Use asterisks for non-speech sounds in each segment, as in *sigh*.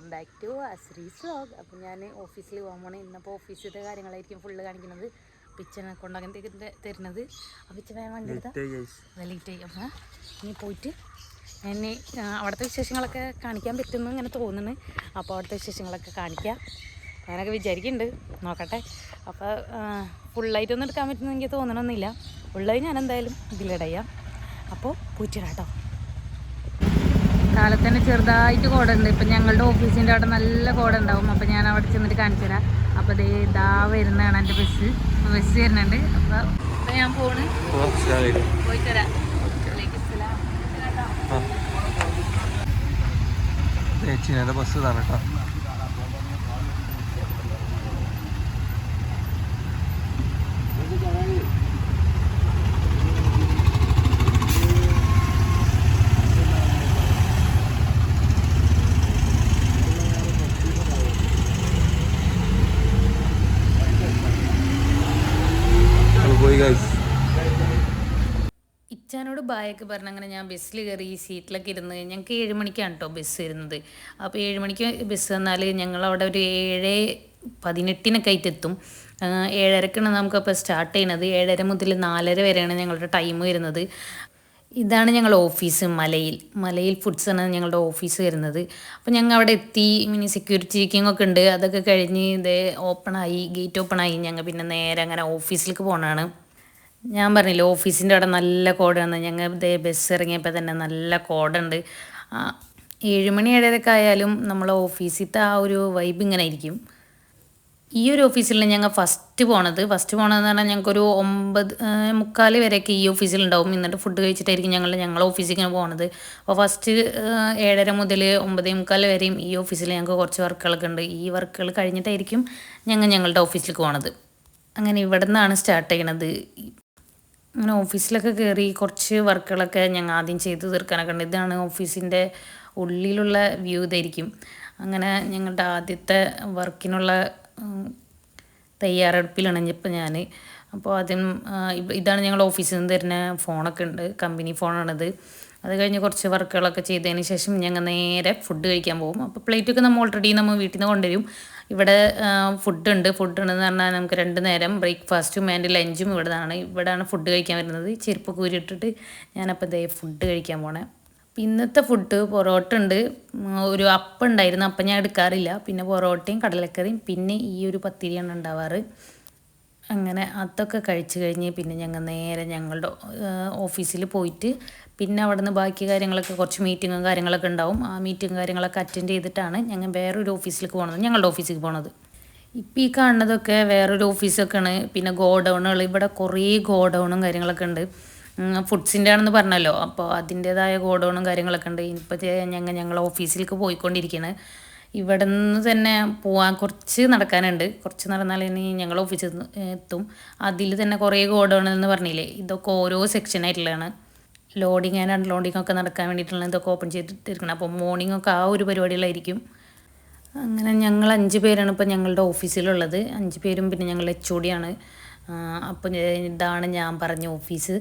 Welcome back to Ashree's vlog അപ്പം ഞാൻ ഓഫീസിൽ പോകാൻ പോണേ. ഇന്നപ്പോൾ ഓഫീസിലത്തെ കാര്യങ്ങളായിരിക്കും ഫുള്ള് കാണിക്കുന്നത്. പിച്ചനെ കൊണ്ടാകാൻ തരുന്നത്. അപ്പം പിച്ച വേഗം വണ്ടി എടുത്താൽ ലേറ്റ് ആയി അപ്പം ഇനി പോയിട്ട് എന്നെ ആ, അവിടുത്തെ വിശേഷങ്ങളൊക്കെ കാണിക്കാൻ പറ്റുമെന്ന് ഇങ്ങനെ തോന്നുന്നു. അപ്പോൾ അവിടുത്തെ വിശേഷങ്ങളൊക്കെ കാണിക്കാം. ഞാനൊക്കെ വിചാരിക്കുന്നുണ്ട് നോക്കട്ടെ. അപ്പോൾ ഫുള്ളായിട്ടൊന്നും എടുക്കാൻ പറ്റുമെന്ന് എനിക്ക് തോന്നണമെന്നില്ല ഫുള്ളായി ഞാൻ എന്തായാലും ഇതിലിടയാം. അപ്പോൾ പോയിട്ടിടാം കേട്ടോ കാലത്ത് തന്നെ ചെറുതായിട്ട് കോടുണ്ട് ഇപ്പം ഞങ്ങളുടെ ഓഫീസിന്റെ അവിടെ നല്ല കോടുണ്ടാവും അപ്പം ഞാൻ അവിടെ ചെന്നിട്ട് കാണിച്ചു തരാം. അപ്പോൾ ദേ ഇതാ വരുന്നതാണ് എന്റെ ബസ് ബസ് വരുന്നുണ്ട്. അപ്പോൾ അപ്പോൾ ഞാൻ പോണ്. പോയി തരാം. ബസ് ഇതാണ് കേട്ടോ. ബായൊക്കെ പറഞ്ഞ് അങ്ങനെ ഞാൻ ബസ്സിൽ കയറി ഈ സീറ്റിലൊക്കെ ഇരുന്ന് ഞങ്ങൾക്ക് ഏഴ് മണിക്കാണ് കേട്ടോ ബസ് വരുന്നത്. അപ്പോൾ ഏഴ് മണിക്ക് ബസ് വന്നാൽ ഞങ്ങൾ അവിടെ ഒരു ഏഴ് പതിനെട്ടിനൊക്കെ ആയിട്ട് എത്തും. ഏഴരക്കാണ് നമുക്കപ്പോൾ സ്റ്റാർട്ട് ചെയ്യുന്നത് ഏഴര മുതൽ നാലര വരെയാണ് ഞങ്ങളുടെ ടൈം വരുന്നത്. ഇതാണ് ഞങ്ങളുടെ ഓഫീസ് മലയിൽ. മലയിൽ ഫുഡ്സ് ആണ് ഞങ്ങളുടെ ഓഫീസ് വരുന്നത്. അപ്പോൾ ഞങ്ങൾ അവിടെ എത്തി. മിനി സെക്യൂരിറ്റി ചെക്കിംഗ് ഒക്കെ ഉണ്ട്. അതൊക്കെ കഴിഞ്ഞ് ഇത് ഓപ്പണായി ഗേറ്റ് ഓപ്പണായി ഞങ്ങൾ പിന്നെ നേരെ അങ്ങനെ ഓഫീസിലേക്ക് പോകണതാണ് ഞാൻ പറഞ്ഞില്ലേ ഓഫീസിന്റെ അവിടെ നല്ല കോടാണ്. ഞങ്ങൾ ഇതേ ബസ് ഇറങ്ങിയപ്പോൾ തന്നെ നല്ല കോടുണ്ട്. ഏഴുമണി ഏഴരക്കെ ആയാലും നമ്മളെ ഓഫീസിലത്തെ ആ ഒരു വൈബ് ഇങ്ങനെ ആയിരിക്കും. ഈ ഒരു ഓഫീസിൽ ഞങ്ങൾ ഫസ്റ്റ് പോണത്. ഫസ്റ്റ് പോണതെന്ന് പറഞ്ഞാൽ ഞങ്ങൾക്കൊരു ഒമ്പത് മുക്കാൽ വരെയൊക്കെ ഈ ഓഫീസിൽ ഉണ്ടാവും എന്നിട്ട് ഫുഡ് കഴിച്ചിട്ടായിരിക്കും ഞങ്ങൾ ഞങ്ങളെ ഇങ്ങനെ പോണത്. അപ്പോൾ ഫസ്റ്റ് ഏഴര മുതൽ ഒമ്പതേ മുക്കാൽ വരെയും ഈ ഓഫീസിൽ ഞങ്ങൾക്ക് കുറച്ച് വർക്കുകളൊക്കെ ഉണ്ട്. ഈ വർക്കുകൾ കഴിഞ്ഞിട്ടായിരിക്കും ഞങ്ങൾ ഞങ്ങളുടെ ഓഫീസിലേക്ക് പോണത്. അങ്ങനെ ഇവിടെ നിന്നാണ് സ്റ്റാർട്ട് ചെയ്യണത്. അങ്ങനെ ഓഫീസിലൊക്കെ കയറി കുറച്ച് വർക്കുകളൊക്കെ ഞങ്ങൾ ആദ്യം ചെയ്തു തീർക്കാനൊക്കെ ഉണ്ട് ഇതാണ് ഓഫീസിന്റെ ഉള്ളിലുള്ള വ്യൂ ഇതായിരിക്കും. അങ്ങനെ ഞങ്ങളുടെ ആദ്യത്തെ വർക്കിനുള്ള തയ്യാറെടുപ്പിലാണ് ഇപ്പം ഞാൻ. അപ്പോൾ ആദ്യം ഇതാണ് ഞങ്ങളുടെ ഓഫീസിൽ നിന്ന് തരുന്ന ഫോണൊക്കെ ഉണ്ട്. കമ്പനി ഫോണാണിത്. അത് കഴിഞ്ഞ് കുറച്ച് വർക്കുകളൊക്കെ ചെയ്തതിന് ശേഷം ഞങ്ങൾ നേരെ ഫുഡ് കഴിക്കാൻ പോകും. അപ്പോൾ പ്ലേറ്റൊക്കെ നമ്മൾ ഓൾറെഡി നമ്മൾ വീട്ടിൽ നിന്ന് കൊണ്ടുവരും. ഇവിടെ ഫുഡ് ഉണ്ട്. ഫുഡ് ഉണ്ടെന്ന് പറഞ്ഞാൽ നമുക്ക് രണ്ട് നേരം ബ്രേക്ക്ഫാസ്റ്റും ആൻഡ് ലഞ്ചും ഇവിടെ നിന്നാണ് ഇവിടെയാണ് ഫുഡ് കഴിക്കാൻ വരുന്നത്. ചെരുപ്പ് കൂരിട്ടിട്ട് ഞാനപ്പോൾ ദേ ഫുഡ് കഴിക്കാൻ പോണേ. ഇന്നത്തെ ഫുഡ് പൊറോട്ട ഉണ്ട്. ഒരു അപ്പം ഉണ്ടായിരുന്നു. അപ്പം ഞാൻ എടുക്കാറില്ല. പിന്നെ പൊറോട്ടയും കടലക്കറിയും. പിന്നെ ഈ ഒരു പത്തിരിയാണ് ഉണ്ടാവാറ്. അങ്ങനെ അതൊക്കെ കഴിച്ച് കഴിഞ്ഞ് പിന്നെ ഞങ്ങൾ നേരെ ഞങ്ങളുടെ ഓഫീസിൽ പോയിട്ട് പിന്നെ അവിടെ നിന്ന് ബാക്കി കാര്യങ്ങളൊക്കെ കുറച്ച് മീറ്റിങ്ങും കാര്യങ്ങളൊക്കെ ഉണ്ടാവും. ആ മീറ്റിങ്ങും കാര്യങ്ങളൊക്കെ അറ്റൻഡ് ചെയ്തിട്ടാണ് ഞങ്ങൾ വേറൊരു ഓഫീസിലേക്ക് പോകുന്നത് ഞങ്ങളുടെ ഓഫീസിലേക്ക് പോണത്. ഇപ്പം ഈ കാണുന്നതൊക്കെ വേറൊരു ഓഫീസൊക്കെയാണ്. പിന്നെ ഗോഡൗണുകൾ. ഇവിടെ കുറേ ഗോഡൗണും കാര്യങ്ങളൊക്കെ ഉണ്ട്. ഫുഡ്സിന്റെ ആണെന്ന് പറഞ്ഞല്ലോ. അപ്പോൾ അതിന്റേതായ ഗോഡൗണും കാര്യങ്ങളൊക്കെ ഉണ്ട്. ഇപ്പോൾ ഞങ്ങൾ ഞങ്ങളെ ഓഫീസിലേക്ക് പോയിക്കൊണ്ടിരിക്കുകയാണ് ഇവിടെ നിന്ന് തന്നെ പോകാൻ കുറച്ച് നടക്കാനുണ്ട്. കുറച്ച് നടന്നാൽ ഇനി ഞങ്ങൾ ഓഫീസിൽ എത്തും. അതിൽ തന്നെ കുറേ ഗോഡൗൺ പറഞ്ഞില്ലേ? ഇതൊക്കെ ഓരോ സെക്ഷനായിട്ടുള്ളതാണ് ലോഡിങ് ആൻഡ് അൺലോഡിങ് ഒക്കെ നടക്കാൻ വേണ്ടിയിട്ടുള്ള ഇതൊക്കെ ഓപ്പൺ ചെയ്തിട്ടിരിക്കണം. അപ്പോൾ മോർണിംഗ് ഒക്കെ ആ ഒരു പരിപാടികളായിരിക്കും. അങ്ങനെ ഞങ്ങൾ അഞ്ച് പേരാണ് ഇപ്പോൾ ഞങ്ങളുടെ ഓഫീസിലുള്ളത് അഞ്ച് പേരും പിന്നെ ഞങ്ങൾ എച്ച് ഒ ഡിയാണ് അപ്പോൾ ഇതാണ് ഞാൻ പറഞ്ഞ ഓഫീസ്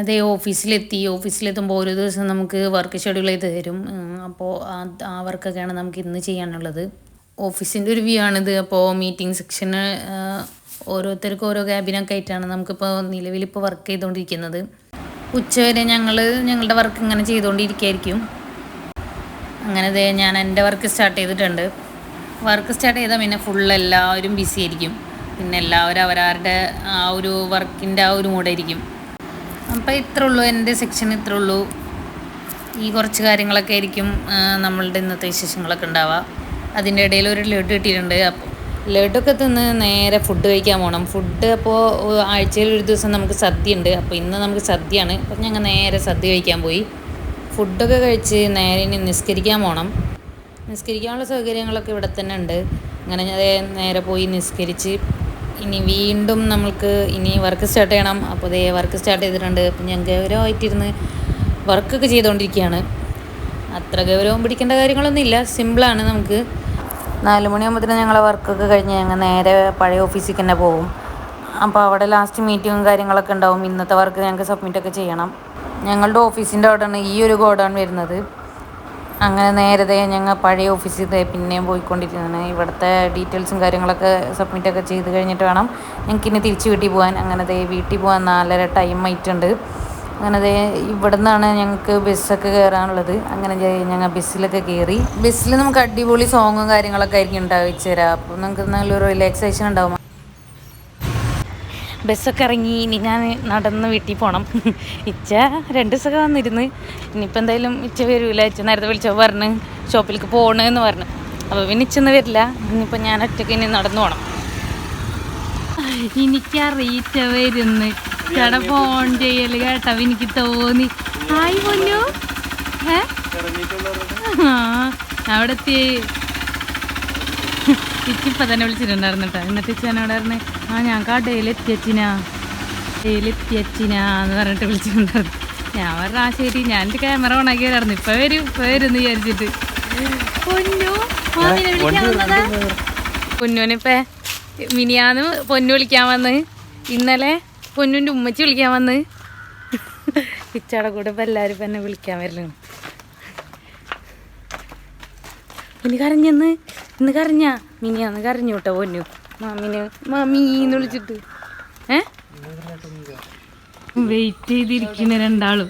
അതേ ഓഫീസിലെത്തി ഓഫീസിലെത്തുമ്പോൾ ഓരോ ദിവസം നമുക്ക് വർക്ക് ഷെഡ്യൂൾ ചെയ്ത് തരും. അപ്പോൾ ആ വർക്കൊക്കെയാണ് നമുക്ക് ഇന്ന് ചെയ്യാനുള്ളത്. ഓഫീസിന്റെ ഒരു വ്യൂ ആണിത്. അപ്പോൾ മീറ്റിംഗ് സെക്ഷന് ഓരോരുത്തർക്കും ഓരോ ക്യാബിനൊക്കെ ആയിട്ടാണ് നമുക്കിപ്പോൾ നിലവിലിപ്പോൾ വർക്ക് ചെയ്തുകൊണ്ടിരിക്കുന്നത് ഉച്ചവരെ ഞങ്ങൾ ഞങ്ങളുടെ വർക്ക് ഇങ്ങനെ ചെയ്തുകൊണ്ടിരിക്കുകയായിരിക്കും അങ്ങനെ ദേ ഞാൻ എന്റെ വർക്ക് സ്റ്റാർട്ട് ചെയ്തിട്ടുണ്ട്. വർക്ക് സ്റ്റാർട്ട് ചെയ്താൽ പിന്നെ ഫുൾ എല്ലാവരും ബിസി ആയിരിക്കും. പിന്നെ എല്ലാവരും അവരവരുടെ ആ ഒരു വർക്കിന്റെ ആ ഒരു മൂടായിരിക്കും അപ്പോൾ ഇത്രേ ഉള്ളൂ എന്റെ സെക്ഷൻ ഇത്ര ഉള്ളൂ ഈ കുറച്ച് കാര്യങ്ങളൊക്കെ ആയിരിക്കും നമ്മളുടെ ഇന്നത്തെ വിശേഷങ്ങളൊക്കെ ഉണ്ടാവുക. അതിന്റെ ഇടയിൽ ഒരു ലഡു കിട്ടിയിട്ടുണ്ട്. അപ്പോൾ ലഡുക്കെ തിന്ന് നേരെ ഫുഡ് കഴിക്കാൻ പോകണം ഫുഡ് അപ്പോൾ ആഴ്ചയിൽ ഒരു ദിവസം നമുക്ക് സദ്യ ഉണ്ട് അപ്പോൾ ഇന്ന് നമുക്ക് സദ്യയാണ്. അപ്പോൾ ഞങ്ങൾ നേരെ സദ്യ കഴിക്കാൻ പോയി. ഫുഡൊക്കെ കഴിച്ച് നേരെ ഇനി നിസ്കരിക്കാൻ പോകണം നിസ്കരിക്കാനുള്ള സൗകര്യങ്ങളൊക്കെ ഇവിടെ തന്നെ ഉണ്ട്. അങ്ങനെ നേരെ പോയി നിസ്കരിച്ച് ഇനി വീണ്ടും നമ്മൾക്ക് ഇനി വർക്ക് സ്റ്റാർട്ട് ചെയ്യണം. അപ്പോൾ ഇതേ വർക്ക് സ്റ്റാർട്ട് ചെയ്തിട്ടുണ്ട്. അപ്പം ഞാൻ ഗൗരവമായിട്ടിരുന്ന് വർക്കൊക്കെ ചെയ്തുകൊണ്ടിരിക്കുകയാണ് അത്ര ഗൗരവം പിടിക്കേണ്ട കാര്യങ്ങളൊന്നുമില്ല സിമ്പിളാണ് നമുക്ക്. നാല് മണിയാകുമ്പോഴത്തേനും ഞങ്ങളെ വർക്കൊക്കെ കഴിഞ്ഞ് ഞങ്ങൾ നേരെ പഴയ ഓഫീസിൽ തന്നെ പോകും. അപ്പോൾ അവിടെ ലാസ്റ്റ് മീറ്റിങ്ങും കാര്യങ്ങളൊക്കെ ഉണ്ടാവും. ഇന്നത്തെ വർക്ക് ഞങ്ങൾക്ക് സബ്മിറ്റൊക്കെ ചെയ്യണം. ഞങ്ങളുടെ ഓഫീസിന്റെ അവിടെയാണ് ഈ ഒരു ഗോഡൗൺ വരുന്നത്. അങ്ങനെ നേരത്തെ ഞങ്ങൾ പഴയ ഓഫീസിൽ പിന്നെയും പോയിക്കൊണ്ടിരിക്കുകയാണ് ഇവിടുത്തെ ഡീറ്റെയിൽസും കാര്യങ്ങളൊക്കെ സബ്മിറ്റൊക്കെ ചെയ്ത് കഴിഞ്ഞിട്ട് വേണം ഞങ്ങൾക്ക് ഇനി തിരിച്ച് വീട്ടിൽ പോകാൻ അങ്ങനെ ദേ വീട്ടിൽ പോകാൻ നാലര ടൈം ആയിട്ടുണ്ട്. അങ്ങനെ ദേ ഇവിടെ നിന്നാണ് ഞങ്ങൾക്ക് ബസ്സൊക്കെ കയറാനുള്ളത് അങ്ങനെ ഞങ്ങൾ ബസ്സിലൊക്കെ കയറി ബസ്സിൽ നമുക്ക് അടിപൊളി സോങ്ങും കാര്യങ്ങളൊക്കെ ആയിരിക്കും ഉണ്ടാവിച്ചു തരാം അപ്പോൾ നമുക്ക് നല്ലൊരു റിലാക്സേഷൻ ഉണ്ടാവും. ബസ്സൊക്കെ ഇറങ്ങി ഇനി ഞാൻ നടന്ന് വീട്ടിൽ പോകണം ഇച്ച രണ്ട് ദിവസമൊക്കെ വന്നിരുന്ന്. ഇനിയിപ്പോൾ എന്തായാലും ഇച്ച വരില്ല ഇച്ച നേരത്തെ വിളിച്ചപ്പോൾ പറഞ്ഞ് ഷോപ്പിലേക്ക് പോകണമെന്ന് പറഞ്ഞു. അപ്പോൾ പിന്നെ ഇച്ചൊന്നും വരില്ല. ഇനിയിപ്പോൾ ഞാൻ ഒറ്റയ്ക്ക് ഇനി നടന്നു പോകണം എനിക്കറിയിച്ച വരുന്ന്. ചേട്ടാ ഫോൺ ചെയ്യൽ കേട്ടോ എനിക്ക് തോന്നി. ഹായ് പൊന്നു? ഏ? അവിടെ എത്തി ഇച്ചിപ്പം തന്നെ വിളിച്ചിട്ടുണ്ടായിരുന്നു കേട്ടോ എന്നിട്ട് പറഞ്ഞു ആ ഞാൻ കടയിൽ എത്തിയച്ചിനാ എന്ന് പറഞ്ഞിട്ട് വിളിച്ചിട്ടുണ്ടായിരുന്നു. ഞാൻ പറഞ്ഞ ആ ശരി ഞാൻ എന്റെ ക്യാമറ ഓണാക്കി വരായിരുന്നു ഇപ്പം വരും ഇപ്പം വരും എന്ന് വിചാരിച്ചിട്ട്. പൊന്നു മാമിനെ വിളിക്കാൻ വന്നതാ? പൊന്നുവിനിപ്പേ മിനിയാന്ന് പൊന്നു വിളിക്കാൻ വന്ന്. ഇന്നലെ പൊന്നുവിന്റെ ഉമ്മച്ചി വിളിക്കാൻ വന്ന്. ഇച്ചടെ കൂടെ ഇപ്പം എല്ലാവരും ഇപ്പം എന്നെ വിളിക്കാൻ വരലാണ്. ഇന്ന് കരഞ്ഞെന്ന് ഇന്ന് കരഞ്ഞാ? മിനിയാന്ന് കരഞ്ഞു കേട്ടോ പൊന്നു. മാമിന് മാമീന്ന് വിളിച്ചിട്ട്. ഏ? വെയിറ്റ് ചെയ്തിരിക്കുന്ന രണ്ടാളും.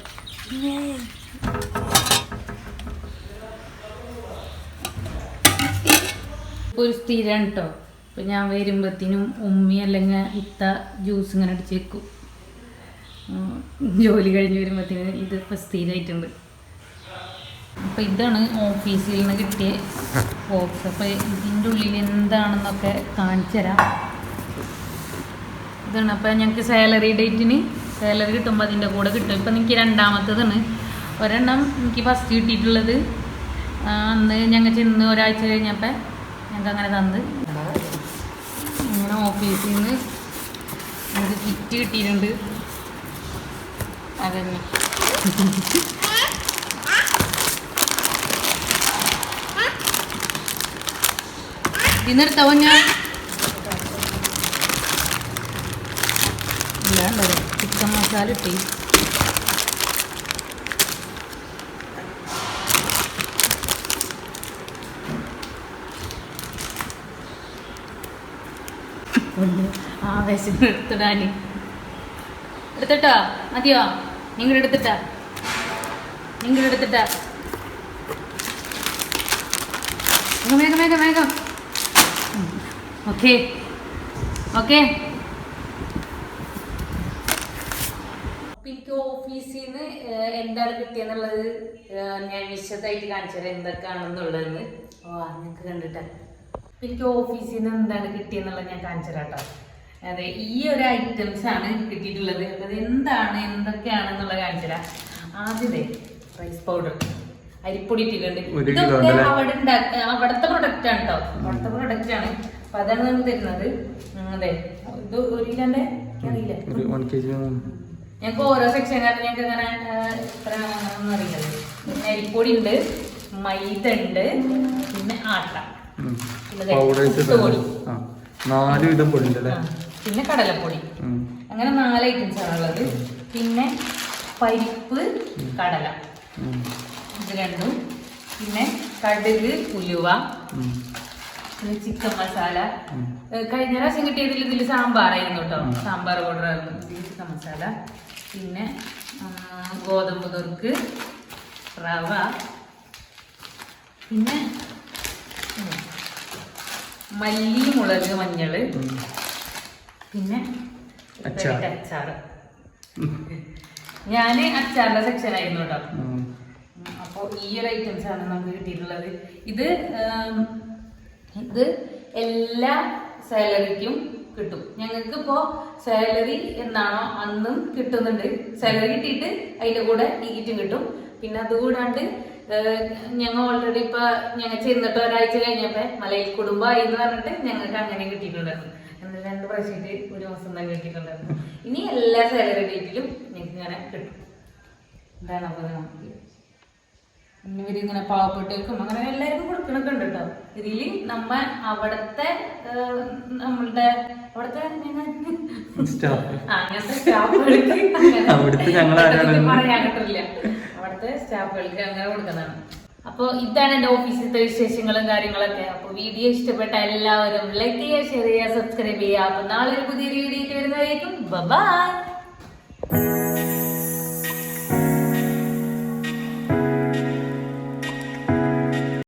ഒരു സ്ഥിരം കേട്ടോ ഇപ്പൊ ഞാൻ വരുമ്പത്തിനും ഉമ്മി അല്ലെങ്കിൽ ഇത്ത ജ്യൂസ് ഇങ്ങനെ അടിച്ചേക്കും ജോലി കഴിഞ്ഞ് വരുമ്പത്തിന് ഇത് ഇപ്പൊ സ്ഥിരമായിട്ടുണ്ട്. അപ്പൊ ഇതാണ് ഓഫീസിൽ നിന്ന് കിട്ടിയ ബോക്സ് അപ്പൊ ഇതിന്റെ ഉള്ളിൽ എന്താണെന്നൊക്കെ കാണിച്ചു തരാം. ഇതാണ് അപ്പൊ ഞങ്ങൾക്ക് സാലറി ഡേറ്റിന് സാലറി കിട്ടുമ്പോൾ അതിന്റെ കൂടെ കിട്ടും. ഇപ്പം എനിക്ക് രണ്ടാമത്തതാണ്. ഒരെണ്ണം എനിക്ക് ഫസ്റ്റ് കിട്ടിയിട്ടുള്ളത്. അന്ന് ഞങ്ങൾ ചെന്ന് ഒരാഴ്ച കഴിഞ്ഞപ്പോൾ ഞങ്ങൾക്ക് അങ്ങനെ തന്ന്. ഇങ്ങനെ ഓഫീസിൽ നിന്ന് ഒരു കിറ്റ് കിട്ടിയിട്ടുണ്ട്. അതന്നെ. *laughs* ഇന്നെടുത്തവ ഞാൻ ഇല്ലാണ്ടത് ചിക്കൻ മസാല ഇട്ടി. ഒന്ന് ആവേശം എടുത്തിടാന് എടുത്തിട്ടോ? മതിയോ? നിങ്ങൾ എടുത്തിട്ടാ? നിങ്ങൾ എടുത്തിട്ടാ? വേഗം വേഗം വേഗം. ഓക്കെ. ഓക്കെ. എനിക്ക് ഓഫീസിൽ നിന്ന് എന്താണ് കിട്ടിയെന്നുള്ളത് ഞാൻ വിശദമായിട്ട് കാണിച്ചത് എന്തൊക്കെയാണെന്നുള്ളതെന്ന്. ഓ നിങ്ങൾക്ക് കണ്ടിട്ടാ. എനിക്ക് ഓഫീസിൽ നിന്ന് എന്താണ് കിട്ടിയെന്നുള്ളത് ഞാൻ കാണിച്ചു തരാം കേട്ടോ. അതെ ഈ ഒരു ഐറ്റംസ് ആണ് കിട്ടിയിട്ടുള്ളത്. അപ്പോൾ അത് എന്താണ് എന്തൊക്കെയാണെന്നുള്ളത് കാണിച്ചു തരാം. ആദ്യത്തെ റൈസ് പൗഡർ അരിപ്പൊടി ഇട്ടിട്ടുണ്ട്. ഇതൊക്കെ? അവിടെ ഉണ്ടാക്കുക അവിടുത്തെ പ്രൊഡക്റ്റ് ആണ് കേട്ടോ. അവിടുത്തെ പ്രൊഡക്റ്റ് ആണ്. അപ്പൊ അതാണ് നമുക്ക് തരുന്നത്. ഉം, അതെ. ഇത് ഒരു കിലോന്റെ അറിയില്ല. ഒരു വൺ കെ ജി ഞങ്ങൾക്ക് ഓരോ സെക്ഷൻ കാരണം ഞങ്ങൾക്ക് അങ്ങനെ ഒന്നും അറിയില്ല. അരിപ്പൊടി ഉണ്ട് മൈദ ഉണ്ട് പിന്നെ ആട്ട. നാല് വിധം പൊടി പിന്നെ കടലപ്പൊടി. അങ്ങനെ നാല് ഐറ്റംസ് ആണ് ഉള്ളത്. പിന്നെ പരിപ്പ് കടല. ഇത് രണ്ടും. പിന്നെ കടുക് ഉലുവ. ചിക്കൻ മസാല. കഴിഞ്ഞ പ്രാവശ്യം കിട്ടിയതിൽ ഇതിൽ സാമ്പാറായിരുന്നു കേട്ടോ. സാമ്പാർ ഓർഡർ ആയിരുന്നു. ചിക്കൻ മസാല. പിന്നെ ഗോതമ്പ് നുറുക്ക് റവ. പിന്നെ മല്ലി മുളക് മഞ്ഞൾ പിന്നെ അച്ചാർ. ഞാൻ അച്ചാറിന്റെ സെക്ഷൻ ആയിരുന്നു കേട്ടോ. അപ്പോൾ ഈ ഒരു ഐറ്റംസ് ആണ് നമുക്ക് കിട്ടിയിട്ടുള്ളത്. ഇത് ഇത് എല്ലാ സാലറിക്കും കിട്ടും. ഞങ്ങൾക്ക് ഇപ്പോ സാലറി എന്നാണോ അന്നും കിട്ടുന്നുണ്ട്. സാലറി കിട്ടിയിട്ട് അതിന്റെ കൂടെ ഈ കിട്ടും. പിന്നെ അതുകൂടാണ്ട് ഞങ്ങൾ ഓൾറെഡി ഇപ്പൊ ഞങ്ങൾ ചെന്നിട്ട് ഒരാഴ്ച കഴിഞ്ഞപ്പോ മലയിൽ കുടുംബമായി എന്ന് പറഞ്ഞിട്ട് ഞങ്ങൾക്ക് അങ്ങനെ കിട്ടിയിട്ടുണ്ടായിരുന്നു. എന്നാൽ രണ്ട് പ്രാവശ്യമായിട്ട് ഒരു മാസം തന്നെ കിട്ടിയിട്ടുണ്ടായിരുന്നു. ഇനി എല്ലാ സാലറി ഡേറ്റിലും ഞങ്ങൾക്ക് ഇങ്ങനെ കിട്ടും. അപ്പോൾ നമുക്ക് ഇവർ ഇങ്ങനെ പാവപ്പെട്ടവർക്കും അങ്ങനെ എല്ലാവർക്കും കൊടുക്കണൊക്കെ ഉണ്ട് കേട്ടോ ഇതിൽ നമ്മ അവിടത്തെ നമ്മളുടെ അവിടത്തെ അങ്ങനത്തെ സ്റ്റാഫുകൾക്ക് അവിടുത്തെ ഞങ്ങൾ? പറയാൻ കിട്ടില്ല അവിടുത്തെ സ്റ്റാഫുകൾക്ക് അങ്ങനെ കൊടുക്കുന്നതാണ്. അപ്പോൾ ഇതാണ് എന്റെ ഓഫീസിലത്തെ വിശേഷങ്ങളും കാര്യങ്ങളൊക്കെ. അപ്പോൾ വീഡിയോ ഇഷ്ടപ്പെട്ട എല്ലാവരും ലൈക്ക് ചെയ്യുക ഷെയർ ചെയ്യുക സബ്സ്ക്രൈബ് ചെയ്യുക. അപ്പോൾ നാളെ ഒരു പുതിയൊരു വീഡിയോ വരുന്നതായിരിക്കും. ബൈ